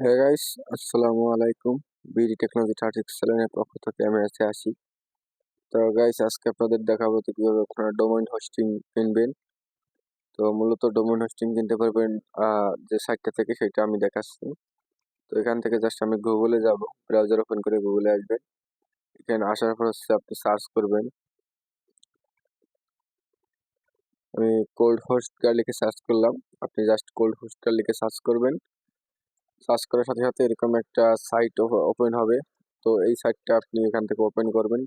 হ্যাঁ গাইস আসসালামু আলাইকুম বিডি টেকনোলজি থার্টি সেভেনের পক্ষ থেকে আমি আছি আসি। তো গাইস আজকে আপনাদের দেখাবো তো কীভাবে আপনারা ডোমেইন হোস্টিং কিনবেন। তো মূলত ডোমেইন হোস্টিং কিনতে পারবেন যে সাইটটা থেকে সেটা আমি দেখাচ্ছি। তো এখান থেকে জাস্ট আমি গুগলে যাব ব্রাউজার ওপেন করে গুগলে আসবেন। এখানে আসার পর হচ্ছে আপনি সার্চ করবেন। আমি কোল্ড হোস্টকার লিখে সার্চ করলাম। আপনি জাস্ট কোল্ড হোস্টকার লিখে সার্চ করবেন। সার্চ করার সাথে সাথে এরকম একটা সাইট ওপেন হবে। তো এই সাইটটা আপনি এখান থেকে ওপেন করবেন।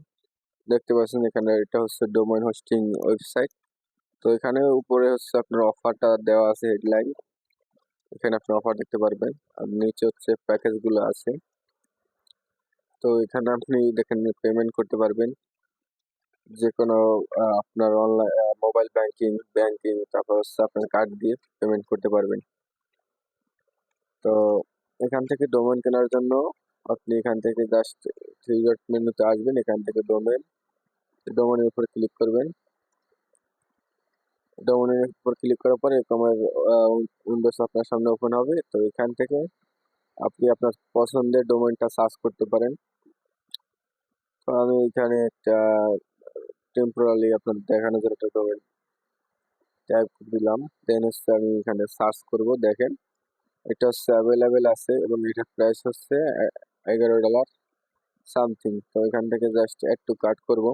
দেখতে পাচ্ছেন এখানে এটা হচ্ছে ডোমেন হোস্টিং ওয়েবসাইট তো এখানে উপরে হচ্ছে আপনার অফারটা দেওয়া আছে হেডলাইন এখানে আপনি অফার দেখতে পারবেন। আর নিচে হচ্ছে প্যাকেজগুলো আছে। তো এখানে আপনি দেখেন পেমেন্ট করতে পারবেন। যে কোনো আপনার অনলাইন মোবাইল ব্যাংকিং ব্যাংকিং তারপর হচ্ছে আপনার কার্ড দিয়ে পেমেন্ট করতে পারবেন। তো এখান থেকে ডোমেন কেনার জন্য আপনি এখান থেকে জাস্ট থ্রি ডট মেনুতে আসবেন, এখান থেকে ডোমেন ডোমেনের উপরে ক্লিক করবেন। ডোমেনের উপর ক্লিক করার পরে এরকমের উইন্ডোজ আপনার সামনে ওপেন হবে। তো এখান থেকে আপনি আপনার পছন্দের ডোমেনটা সার্চ করতে পারেন। তো আমি এখানে একটা টেম্পোরালি আপনার দেখানোর জন্য একটা ডোমেন টাইপ দিলাম। দেন হচ্ছে আমি এখানে সার্চ করব, দেখেন। এটা হচ্ছে অ্যাভেলেবেল আছে এবং এটার প্রাইস হচ্ছে এগারো ডলার সামথিং তো এখান থেকে জাস্ট একটু কাট করব।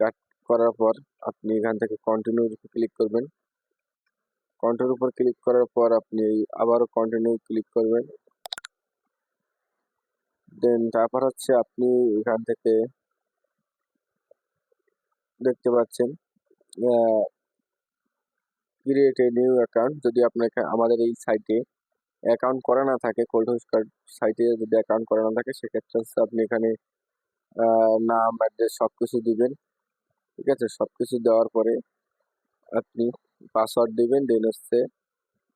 কাট করার পর আপনি এখান থেকে কন্টিনিউর উপর ক্লিক করবেন। কন্টিনিউর উপর ক্লিক করার পর আপনি আবারও কন্টিনিউ ক্লিক করবেন। দেন তারপর হচ্ছে আপনি এখান থেকে দেখতে পাচ্ছেন ক্রিয়েট এ নিউ অ্যাকাউন্ট যদি আপনার এখা- আমাদের এই সাইটে অ্যাকাউন্ট করা না থাকে কোল্ড হোস্ট কার্ড সাইটে যদি অ্যাকাউন্ট করা না থাকে, সেক্ষেত্রে হচ্ছে আপনি এখানে নাম অ্যাড্রেস সব কিছু দিবেন। ঠিক আছে? সব কিছু দেওয়ার পরে আপনি পাসওয়ার্ড দিবেন দেন হচ্ছে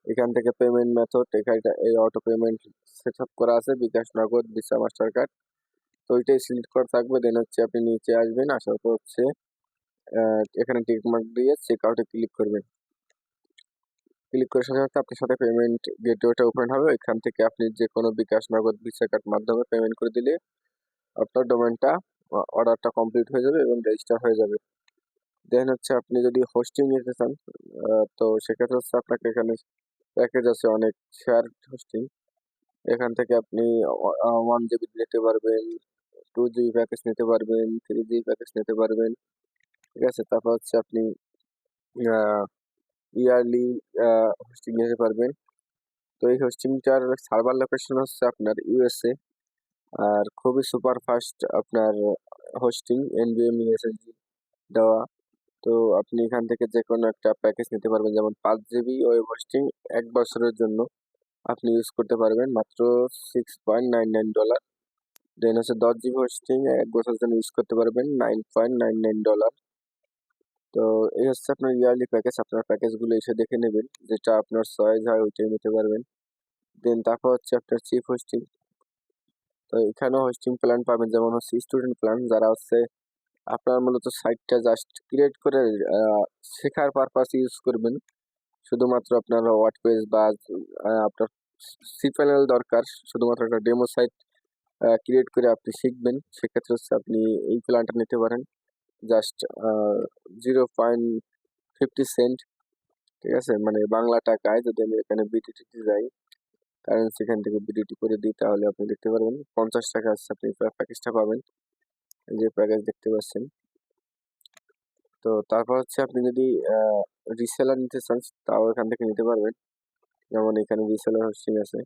এখান থেকে পেমেন্ট মেথড এখানে এই অটো পেমেন্ট সেট আপ করা আছে, বিকাশ নগদ ভিসা মাস্টার কার্ড তো ওইটাই সিলেক্ট করা থাকবে দেন হচ্ছে আপনি নিচে আসবেন, আসার পর হচ্ছে এখানে টিক মার্ক দিয়ে চেক আউটে ক্লিক করবেন। ক্লিক করার সাথে সাথে আপনার সাথে পেমেন্ট গেটওয়েটা ওপেন হবে। এখান থেকে আপনি যে কোনো বিকাশ নগদ ভিসা কার্ড মাধ্যমে পেমেন্ট করে দিলে আপনার ডোমেনটা অর্ডারটা কমপ্লিট হয়ে যাবে এবং রেজিস্টার হয়ে যাবে। দেন হচ্ছে আপনি যদি হোস্টিং নিতে চান তো সেক্ষেত্রে হচ্ছে আপনাকে এখানে প্যাকেজ আছে অনেক শেয়ার হোস্টিং এখান থেকে আপনি ওয়ান জিবি নিতে পারবেন টু জিবি প্যাকেজ নিতে পারবেন থ্রি জিবি প্যাকেজ নিতে পারবেন। ঠিক আছে? তারপর হচ্ছে আপনি ইয়ারলি হোস্টিং নিতে পারবেন তো এই হোস্টিংটার সার্ভার লোকেশন হচ্ছে আপনার ইউএসএ আর খুবই সুপার ফাস্ট আপনার হোস্টিং এনবিএমই এসএসডি দেওয়া। তো আপনি এখান থেকে যে কোনো একটা প্যাকেজ নিতে পারবেন, যেমন পাঁচ জিবি ওয়েব হোস্টিং এক বছরের জন্য আপনি ইউজ করতে পারবেন, মাত্র six point nine nine dollar then হচ্ছে দশ জিবি হোস্টিং এক বছরের জন্য ইউজ করতে পারবেন nine point nine nine dollar তো এই হচ্ছে আপনার ইয়ারলি প্যাকেজ আপনার প্যাকেজগুলো এসে দেখে নেবেন, যেটা আপনার চয়েস হয় ওইটাই নিতে পারবেন। দেন তারপর হচ্ছে আপনার চিপ হোস্টিং তো এখানেও হোস্টিং প্ল্যান পাবেন, যেমন হচ্ছে স্টুডেন্ট প্ল্যান যারা হচ্ছে আপনার মূলত সাইটটা জাস্ট ক্রিয়েট করে শেখার পারপাস ইউজ করবেন। শুধুমাত্র আপনার ওয়ার্ড পেজ বা আপনার সি প্যানেল দরকার, শুধুমাত্র একটা ডেমো সাইট ক্রিয়েট করে আপনি শিখবেন। সেক্ষেত্রে হচ্ছে আপনি এই প্ল্যানটা নিতে পারেন। Just zero point fifty cent ঠিক আছে? মানে বাংলা টাকায় যদি আমি এখানে বিটিটি যাই কারেন্সি এখান থেকে বিডিটি করে দিই, তাহলে আপনি দেখতে পারবেন, পঞ্চাশ টাকা আছে, আপনি প্যাকেজটা পাবেন। যে প্যাকেজ দেখতে পাচ্ছেন। তো তারপর হচ্ছে আপনি যদি রিসেলার নিতে চান, তাও এখান থেকে নিতে পারবেন। যেমন এখানে রিসেলার হোস্টিং আছে।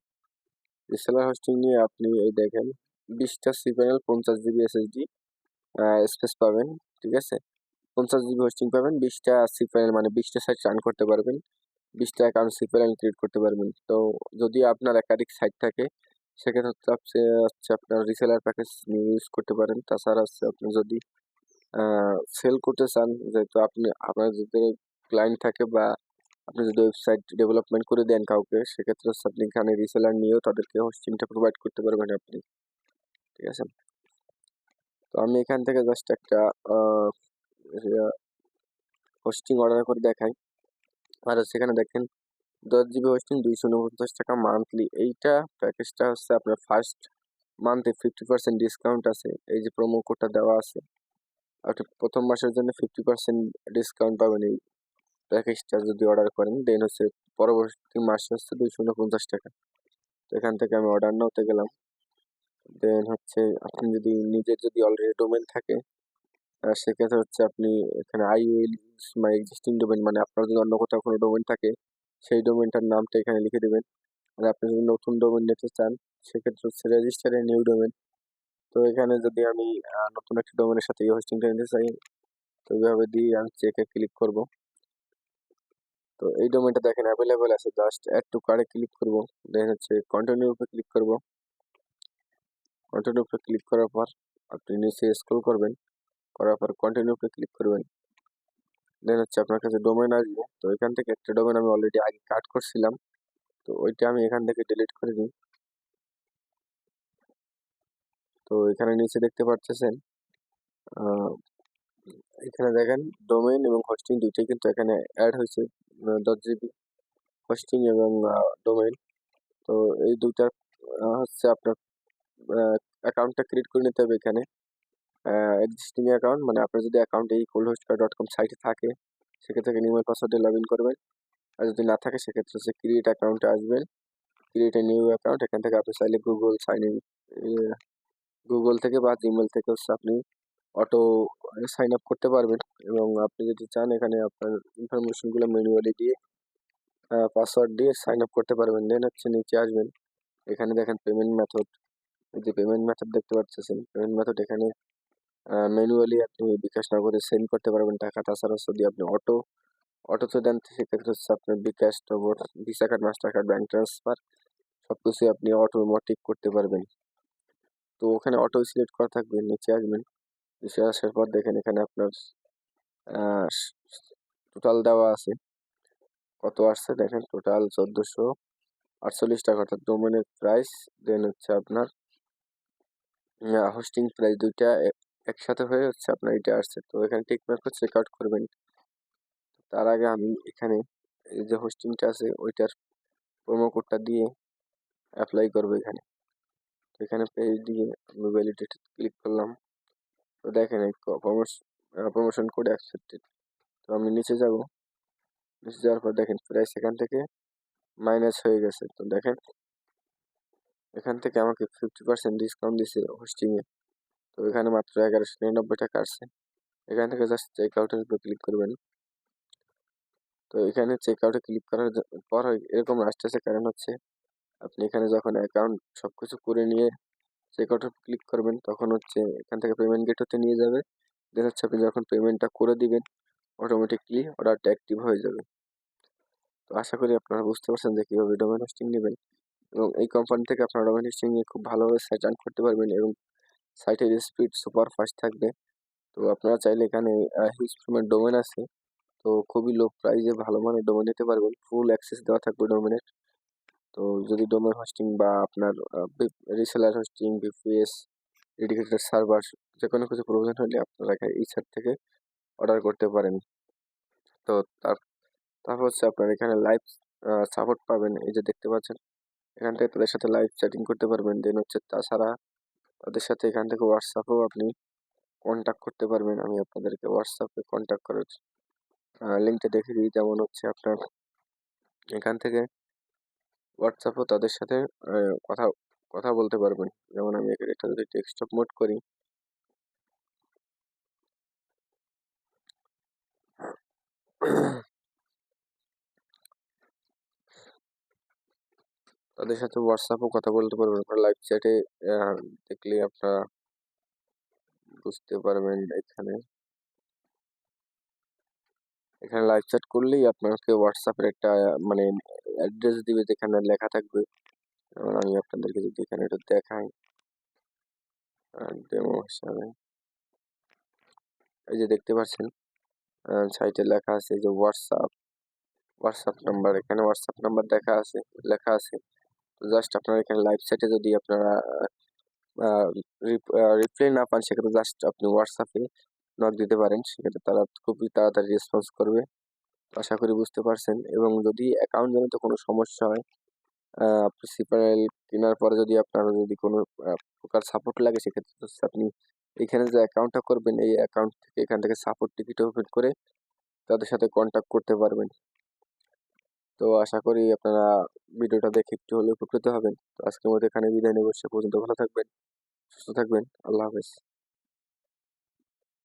রিসেলার হোস্টিং নিয়ে আপনি এই দেখেন, বিশটা সি প্যানেল পঞ্চাশ জিবি এসএসডি স্পেস পাবেন। ঠিক আছে? পঞ্চাশ জিবি হোস্টিং পাবেন, বিশটা সি প্যানেল মানে বিশটা সাইট রান করতে পারবেন, বিশটা অ্যাকাউন্ট সি প্যানেল ক্রিয়েট করতে পারবেন। তো যদি আপনার একাধিক সাইট থাকে, সেক্ষেত্রে হচ্ছে আপনি- হচ্ছে আপনার রিসেলার প্যাকেজ ইউজ করতে পারেন। তাছাড়া হচ্ছে আপনি যদি সেল করতে চান, যেহেতু আপনি, আপনার যদি ক্লায়েন্ট থাকে বা আপনি যদি ওয়েবসাইট ডেভেলপমেন্ট করে দেন কাউকে, সেক্ষেত্রে হচ্ছে আপনি এখানে রিসেলার নিয়েও তাদেরকে হোস্টিংটা প্রোভাইড করতে পারবেন আপনি। ঠিক আছে? তো আমি এখান থেকে জাস্ট একটা হোস্টিং অর্ডার করে দেখাই। আর সেখানে দেখেন, দশ জিবি হোস্টিং দুইশো উনপঞ্চাশ টাকা মান্থলি এইটা প্যাকেজটা হচ্ছে আপনার ফার্স্ট মান্থে ফিফটি পার্সেন্ট ডিসকাউন্ট আছে। এই যে প্রোমো কোডটা দেওয়া আছে। আপনি প্রথম মাসের জন্য ফিফটি পার্সেন্ট ডিসকাউন্ট পাবেন এই প্যাকেজটা যদি অর্ডার করেন। দেন হচ্ছে পরবর্তী মাসে হচ্ছে দুইশো উনপঞ্চাশ টাকা। তো এখান থেকে আমি অর্ডার নাওতে গেলাম। দেন হচ্ছে আপনি যদি নিজের যদি অলরেডি ডোমেন থাকে সেক্ষেত্রে হচ্ছে আপনি এখানে I will use my existing domain মানে আপনার যদি অন্য কোথাও কোনো ডোমেন থাকে, সেই ডোমেনটার নামটা এখানে লিখে দেবেন। আর আপনি যদি নতুন ডোমেন নিতে চান, সেক্ষেত্রে হচ্ছে রেজিস্টারে নিউ ডোমেন তো এখানে যদি আমি নতুন একটা ডোমেনের সাথে এই হোস্টিংটা নিতে চাই, তো এইভাবে দিয়ে আমি চেকে ক্লিক করব। তো এই ডোমেনটা দেখেন অ্যাভেলেবেল আছে জাস্ট অ্যাড টু কার্ডে ক্লিক করব। দেন হচ্ছে কন্টিনিউ ক্লিক করব। কন্টিনিউ উপরে ক্লিক করার পর আপনি নিচে স্ক্রল করবেন, করার পর কন্টিনিউ উপরে ক্লিক করবেন। দেন হচ্ছে আপনার কাছে ডোমেন আসবে। তো এখান থেকে একটা ডোমেন আমি অলরেডি আগে কাট করছিলাম। তো ওইটা আমি এখান থেকে ডিলিট করে দিই। তো এখানে নিচে দেখতে পাচ্ছেন এখানে দেখেন ডোমেইন এবং হোস্টিং দুইটাই কিন্তু এখানে অ্যাড হয়েছে দশ জিবি হোস্টিং এবং ডোমেইন তো এই দুইটা হচ্ছে আপনার অ্যাকাউন্টটা ক্রিয়েট করে নিতে হবে এখানে। এক্সিস্টিং অ্যাকাউন্ট মানে আপনার যদি অ্যাকাউন্ট এই কোল্ড হোস্ট ডট কম সাইটে থাকে, সেক্ষেত্রে ইমেল পাসওয়ার্ডে লগ ইন করবেন। আর যদি না থাকে, সেক্ষেত্রে হচ্ছে ক্রিয়েট অ্যাকাউন্টে আসবেন। ক্রিয়েট এ নিউ অ্যাকাউন্ট এখান থেকে আপনি চাইলে গুগল সাইন ইন গুগল থেকে বা জিমেল থেকে হচ্ছে আপনি অটো সাইন আপ করতে পারবেন। এবং আপনি যদি চান, এখানে আপনার ইনফরমেশনগুলো ম্যানুয়ালি দিয়ে পাসওয়ার্ড দিয়ে সাইন আপ করতে পারবেন। দেন হচ্ছে নিচে আসবেন। এখানে দেখেন পেমেন্ট মেথড যে পেমেন্ট মেথড দেখতে পাচ্ছেন পেমেন্ট মেথড এখানে ম্যানুয়ালি আপনি বিকাশ নগদে সেন্ড করতে পারবেন টাকা। তাছাড়া যদি আপনি অটো অটোতে দেন, সেক্ষেত্রে হচ্ছে আপনার bKash Nagad Visa card Master card bank transfer সব কিছুই আপনি অটোমেটিক করতে পারবেন। তো ওখানে অটো সিলেক্ট করা থাকবে, নিচে আসবেন, নিচে আসার পর দেখেন এখানে আপনার টোটাল দেওয়া আছে। কত আসছে দেখেন টোটাল চোদ্দোশো আটচল্লিশ টাকা, অর্থাৎ ডোমেনের প্রাইস দেন হচ্ছে আপনার হোস্টিং প্রাইস দুইটা একসাথে হয়ে হচ্ছে আপনার এটা আসছে। তো এখানে টিক মার্ক করে চেক আউট করবেন। তার আগে আমি এখানে এই যে হোস্টিংটা আছে, ওইটার প্রোমো কোডটা দিয়ে অ্যাপ্লাই করব এখানে। তো এখানে পেজ দিয়ে আমি ভ্যালিডেট ক্লিক করলাম। তো দেখেন প্রমোশন কোড অ্যাকসেপ্টেড তো আমি নিচে যাব। নিচে যাওয়ার পর দেখেন প্রাইস এখান থেকে মাইনাস হয়ে গেছে। তো দেখেন এখান থেকে আমাকে ফিফটি পার্সেন্ট ডিসকাউন্ট দিছে হোস্টিংয়ে তো এখানে মাত্র এগারোশো নিরানব্বই টাকা আসছে। এখান থেকে জাস্ট চেক আউটের উপর ক্লিক করবেন। তো এখানে চেক আউটে ক্লিক করার পর এরকম আসতেছে কারণ হচ্ছে আপনি এখানে যখন অ্যাকাউন্ট সব কিছু করে নিয়ে চেক আউটে ক্লিক করবেন, তখন হচ্ছে এখান থেকে পেমেন্ট গেট হতে নিয়ে যাবে। দেন হচ্ছে আপনি যখন পেমেন্টটা করে দিবেন অটোমেটিকলি অর্ডারটা অ্যাক্টিভ হয়ে যাবে। তো আশা করি আপনারা বুঝতে পারছেন যে কীভাবে ডোমেন হোস্টিং নেবেন। এবং এই কোম্পানি থেকে আপনারা ডোমেন হোস্টিং নিয়ে খুব ভালোভাবে সাইট রান করতে পারবেন এবং সাইটের স্পিড সুপার ফাস্ট থাকবে। তো আপনারা চাইলে এখানে হিউজ পরিমাণ ডোমেন আছে। তো খুবই লো প্রাইসে ভালো মানের ডোমেন নিতে পারবেন। ফুল অ্যাক্সেস দেওয়া থাকবে ডোমেনের তো যদি ডোমেন হোস্টিং বা আপনার reseller hosting VPS dedicated server যে কোনো কিছু প্রয়োজন হলে আপনারা এই সাইট থেকে অর্ডার করতে পারেন। তো তার, তারপর হচ্ছে আপনার এখানে লাইভ সাপোর্ট পাবেন। এই যে দেখতে পাচ্ছেন এখান থেকে তাদের সাথে লাইভ চ্যাটিং করতে পারবেন। দেন হচ্ছে তাছাড়া তাদের সাথে এখান থেকে হোয়াটসঅ্যাপেও আপনি কন্ট্যাক্ট করতে পারবেন। আমি আপনাদেরকে হোয়াটসঅ্যাপে কন্ট্যাক্ট করার লিঙ্কটা দেখে দিই। যেমন হচ্ছে আপনার এখান থেকে হোয়াটসঅ্যাপও তাদের সাথে কথা কথা বলতে পারবেন। যেমন আমি এটা যদি ডেস্কটপ মোড করি। তাদের সাথে হোয়াটসঅ্যাপও কথা বলতে পারবেন। আপনার লাইভ চ্যাটে দেখলে আপনারা বুঝতে পারবেন এখানে এখানে লাইভ চ্যাট করলেই আপনাকে হোয়াটসঅ্যাপের একটা মানে অ্যাড্রেস দিবে যেখানে লেখা থাকবে। আমি আপনাদেরকে যদি এখানে একটু দেখাই ডেমো হিসাবে। এই যে দেখতে পাচ্ছেন সাইটে লেখা আছে যে হোয়াটসঅ্যাপ হোয়াটসঅ্যাপ নাম্বার এখানে হোয়াটসঅ্যাপ নাম্বার দেখা আছে, লেখা আছে। জাস্ট আপনারা এখানে লাইভ চ্যাটে যদি আপনারা রিপ্লাই না পান, সেক্ষেত্রে জাস্ট আপনি হোয়াটসঅ্যাপে নক দিতে পারেন। সেক্ষেত্রে তারা খুবই তাড়াতাড়ি রেসপন্স করবে। আশা করি বুঝতে পারছেন। এবং যদি অ্যাকাউন্ট জনিত কোনো সমস্যা হয় আপনি সিপারেল কেনার পরে যদি আপনার যদি কোনো প্রকার সাপোর্ট লাগে, সেক্ষেত্রে আপনি এখানে যে অ্যাকাউন্টটা করবেন, এই অ্যাকাউন্ট থেকে এখান থেকে সাপোর্ট টিকিট ওপেন করে তাদের সাথে কন্ট্যাক্ট করতে পারবেন। তো আশা করি আপনারা ভিডিওটা দেখে একটু হলে উপকৃত হবেন। তো আজকের মতো এখানে বিদায় নেব। সে পর্যন্ত ভালো থাকবেন, সুস্থ থাকবেন। আল্লাহ হাফেজ।